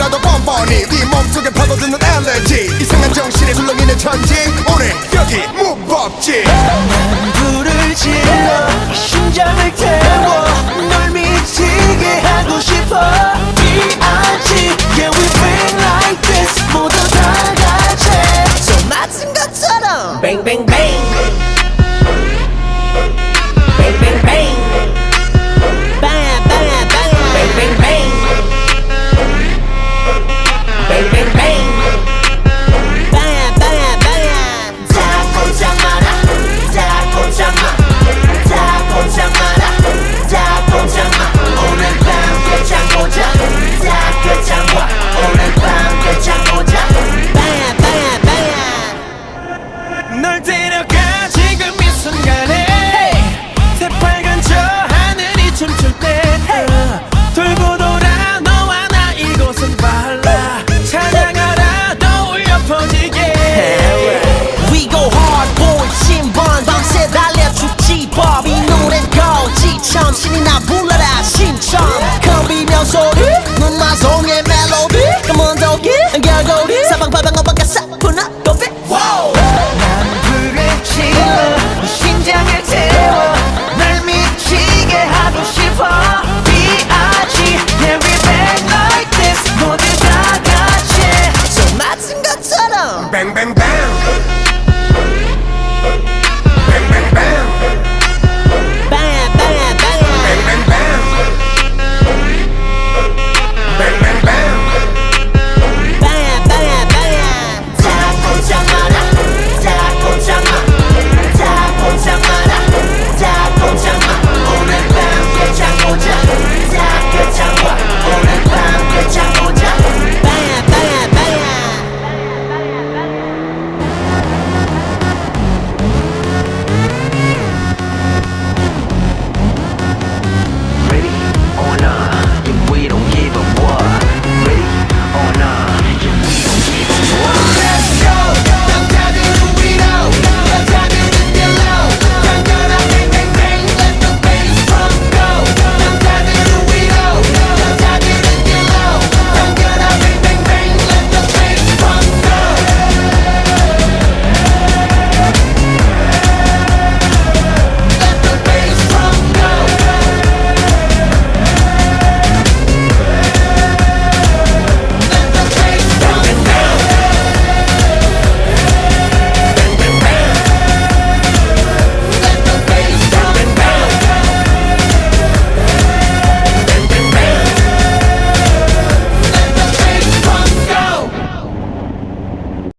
뭐라도 뻔뻔히 네 몸속에 파고드는 엘레지 이상한 정신에 술렁이는 천지. 오늘 여기 무법지. 난 불을 질러 심장을 태워 널 미치게 하고 싶어. D.I.G. Yeah we been like this 모두 다 같이. 소맞은 것처럼. 뱅뱅뱅